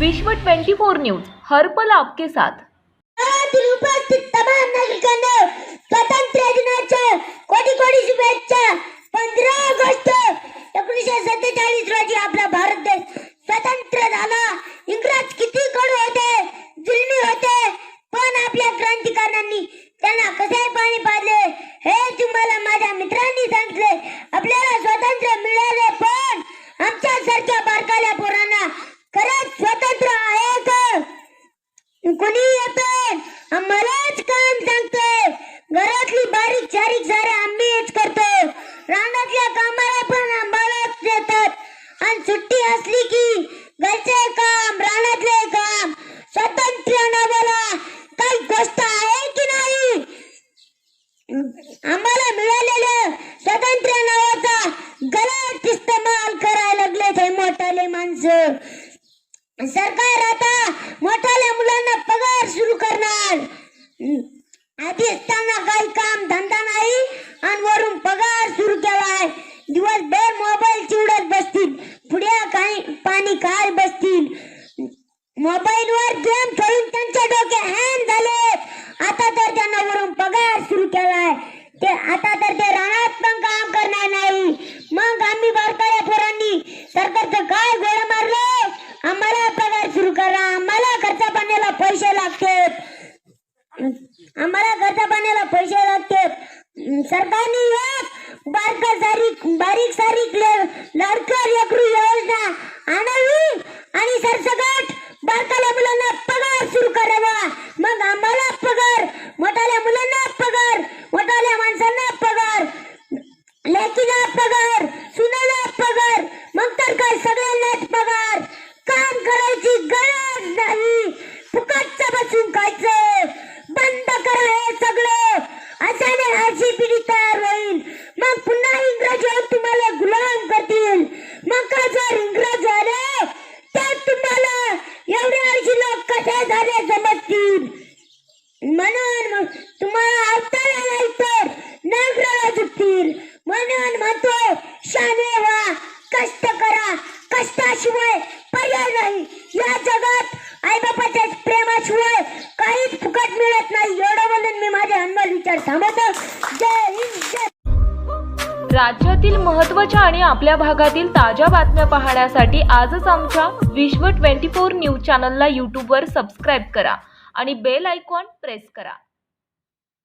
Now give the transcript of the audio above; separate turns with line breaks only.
विश्व 24 न्यूज हर पल आपके साथ.
जगातील उपस्थित तमाम नागरिकांना स्वातंत्र्य दिनाच्या कोटी कोटी शुभेच्छा. पंधरा ऑगस्ट एकोणीसशे सत्तेचाळीस रोजी आपला भारत देश स्वतंत्र झाला. इंग्रज किती कडू होते जुलमी होते पण आपल्या क्रांतिकारकांनी त्यांना कसे पाणी पाडले हे तुम्हाला माझ्या मित्रांनी सांगितले. आपल्याला स्वातंत्र्य मिळाले पण आमच्या सारख्या बारकाल्या पोरांना खरंच स्वातंत्र्य आहे का कोणी येतोय आम्हालाच काम सांगतोय घरातली बारीक सारे आम्ही हेच करतो. रानातल्या कामाला पण आम्हालाच देतात. आणि सुट्टी असली की घरचे काम रानातले काम स्वतंत्र नावाला काही गोष्ट आहे की नाही? आम्हाला मिळालेलं स्वतंत्र नावाचा गलत इस्तेमाल करायला लागले ते मोठाले माणसं. सरकार आता मोठाल्या मुलांना पगार सुरू करणार. आधी असताना काही काम धंदा नाही आणि वरून पगार सुरू केलाय दिवसभर मोबाईल चिवडत बसतील पुढे काही काय बसतील? मोबाईल वर गेम खेळून त्यांचे डोके हॅन झाले आता तर त्यांना वरून पगार सुरू केलाय. ते आता तर ते रानात पण काम करणार नाही. मग आम्ही बारकाया पोरांनी. सरकारचं काय गोळ मारलं? आम्हाला पगार सुरू करा. आम्हाला खर्च पाण्याला पैसे लागते आम्हाला खर्च पाण्याला पैसे लागते सरकारने एक बारका सारी बारीक सारीक ले- एकरू योजना आणावी आणि सरसकट बारकाल्या मुलांना पगार सुरू करावा मग आम्हाला पगार मोठाल्या मुलांना पगार मोठाल्या माणसांना पगार लेकीला पगार सुनाला पगार मग तर काय सगळ्यांनाच पगार. काम करायची गरज नाही. फुकटचं बसून खायचं. बंद करा हे सगळं. अशाने अशी पिढी तयार होईल. मग पुन्हा इंग्रज येऊन तुम्हाला गुलाम करतील. मग का जर इंग्रज आले तर तुम्हाला एवढे अशी लोक कसे झाले समजतील? म्हणून तुम्हाला अवतार आला तर नगर कष्टाशिवाय पर्याय नाही. या जगात आईबापाच्या प्रेमाशिवाय काहीच फुकट मिळत नाही. एवढं म्हणून मी माझे अनमोल विचार थांबवतो. जय हिंद जय
राज्यातील महत्त्वाच्या आणि आपल्या भागातील ताज्या बातम्या पाहण्यासाठी आजच आमच्या विश्व 24 न्यूज चॅनलला यूट्यूबवर सबस्क्राईब करा आणि बेल आयकॉन प्रेस करा.